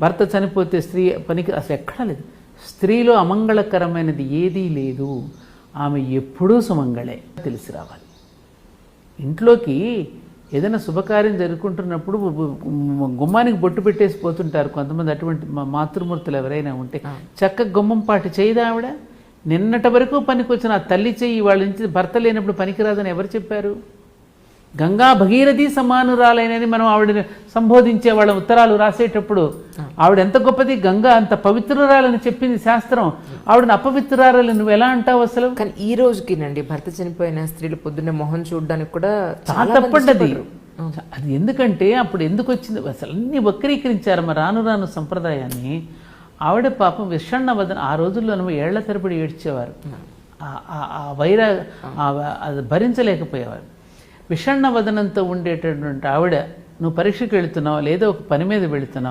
భర్త చనిపోతే స్త్రీ పనికి అసలు ఎక్కడా లేదు. స్త్రీలో అమంగళకరమైనది ఏదీ లేదు. ఆమె ఎప్పుడూ సుమంగళే తెలిసి రావాలి. ఇంట్లోకి ఏదైనా శుభకార్యం జరుపుకుంటున్నప్పుడు గుమ్మానికి బొట్టు పెట్టేసి పోతుంటారు కొంతమంది అటువంటి మాతృమూర్తులు ఎవరైనా ఉంటే. చక్క గుమ్మం పాటి చేయదా ఆవిడ? నిన్నటి వరకు పనికొచ్చిన ఆ తల్లి చెయ్యి వాళ్ళ నుంచి భర్త లేనప్పుడు పనికిరాదని ఎవరు చెప్పారు? గంగా భగీరథి సమానురాలైనది మనం ఆవిడని సంబోధించే వాళ్ళ ఉత్తరాలు రాసేటప్పుడు ఆవిడ ఎంత గొప్పది? గంగా అంత పవిత్రురాలని చెప్పింది శాస్త్రం. ఆవిడని అపవిత్రురాలని నువ్వు ఎలా అంటావు అసలు? కానీ ఈ రోజుకినండి భర్త చనిపోయిన స్త్రీలు పొద్దున్నే మొహం చూడడానికి కూడా చాలా తప్పండి. అది ఎందుకంటే అప్పుడు ఎందుకు వచ్చింది? అసలు అన్ని వక్రీకరించారు మా రాను రాను సంప్రదాయాన్ని. ఆవిడ పాపం విషణ్ణ వదన ఆ రోజుల్లో ఏళ్ళ తరబడి ఏడ్చేవారు. ఆ- వైర భరించలేకపోయేవారు. విషణ్ణ వదనంతో ఉండేటటువంటి ఆవిడ నువ్వు పరీక్షకు వెళుతున్నావు? లేదా ఒక పని మీద వెళుతున్నావు?